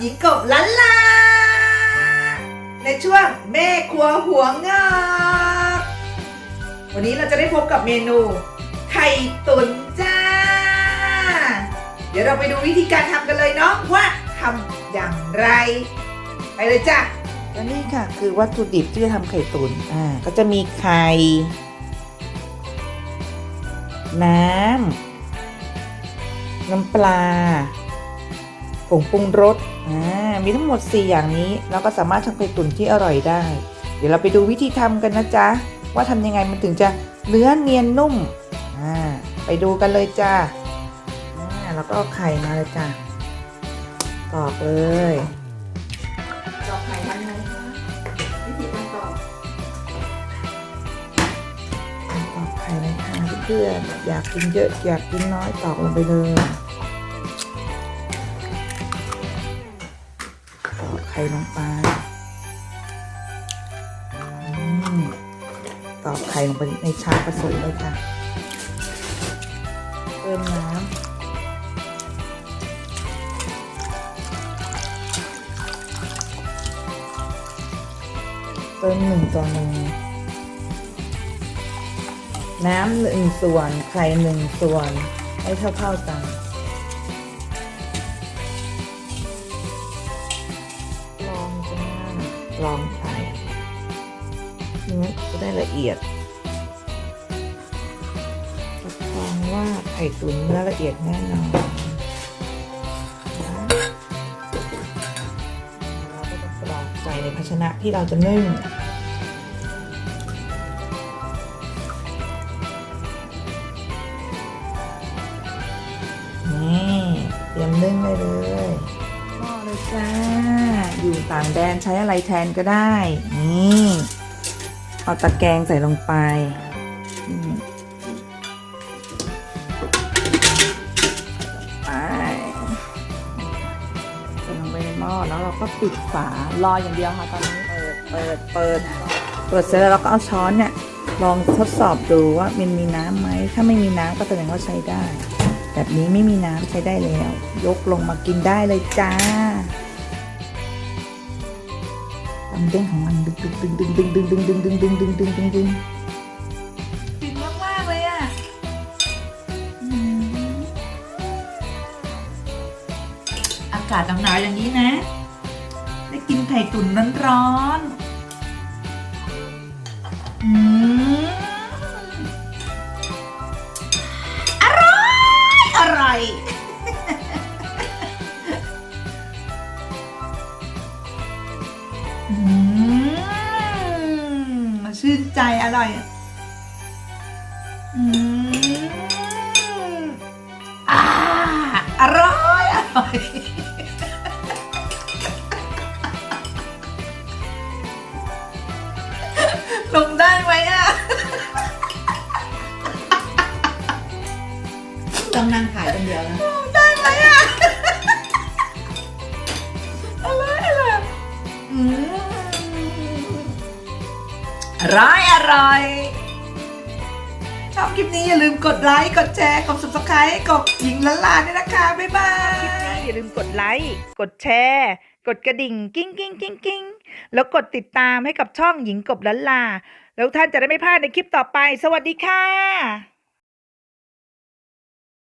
หญิงกบลันลาในช่วงแม่ครัวหัวงอกวันนี้เราจะได้พบกับเมนู ไข่ตุ๋นจ้า เดี๋ยวเราไปดูวิธีการทำกันเลยเนาะว่าทำอย่างไร ไปเลยจ้ะและนี่ค่ะ คือวัตถุดิบที่จะทำไข่ตุ๋นอ่าก็จะมีไข่ น้ำ น้ำปลา ผงปรุงรส มีทั้งหมด 4 อย่างนี้เราก็สามารถทำไข่ตุ๋นที่อร่อยได้ เดี๋ยวเราไปดูวิธีทำกันนะจ๊ะ ว่าทำยังไงมันถึงจะเนื้อเนียนนุ่มไปดูกันเลยจ้าแล้วก็ไข่มาเลยจ้ะตอกเลยตอกไข่มันไงคะวิธีการตอกตอกไข่เลยค่ะเพื่อนอยากกินเยอะอยากกินน้อยตอกลงไปเลย ไข่ลงไปตอกไข่ลงไปในชามผสมเลยค่ะ เติมน้ำเติมหนึ่งต่อหนึ่งน้ำหนึ่งส่วน ไข่หนึ่งส่วน ให้เท่าๆกัน ลองไข่เนื้อจะได้ละเอียดรับรองว่าไข่ตุ๋นเนื้อละเอียดแน่นอนเราก็จะกรอกใส่ในภาชนะที่เราจะนึ่งนี่เตรียมนึ่งได้เลย หม้อเลยจ้า อยู่ต่างแดนใช้อะไรแทนก็ได้ นี่ เอาตะแกรงใส่ลงไปไปใส่ลงไปในหม้อแล้วเราก็ปิดฝารออย่างเดียวค่ะตอนนี้ เปิด เปิด เปิด เปิดเสร็จแล้วเราก็เอาช้อนเนี่ย ลองทดสอบดูว่ามันมีน้ำไหม ถ้าไม่มีน้ำก็แสดงว่าใช้ได้ แบบนี้ไม่มีน้ำใช้ได้แล้ว ยกลงมากินได้เลยจ้าตำเด้งของมันดึงดึงดึงดึงดึงดึงดึงดึงดึงดึงดึงดึงดึงดึงฟินมากมากเลยอะอากาศหนาวๆอย่างนี้นะ ได้กินไข่ตุ๋นร้อนๆอืม ชื่นใจอร่อยอืมอ่าอร่อยอร่อยลงได้ ต้องนั่งขายคนเดียวนะได้ไหมอะอร่อยอร่อยอืมอร่อยอร่อยชอบคลิปนี้อย่าลืมกดไลค์ กดแชร์ กด subscribe กดหญิงละลาด้วยนะคะ บ๊ายบาย คลิปนี้อย่าลืมกดไลค์ กดแชร์ กดกระดิ่งกิ้งกิ้งกิ้งกิ้งแล้วกดติดตามให้กับช่องหญิงกบละลา แล้วท่านจะได้ไม่พลาดในคลิปต่อไป สวัสดีค่ะ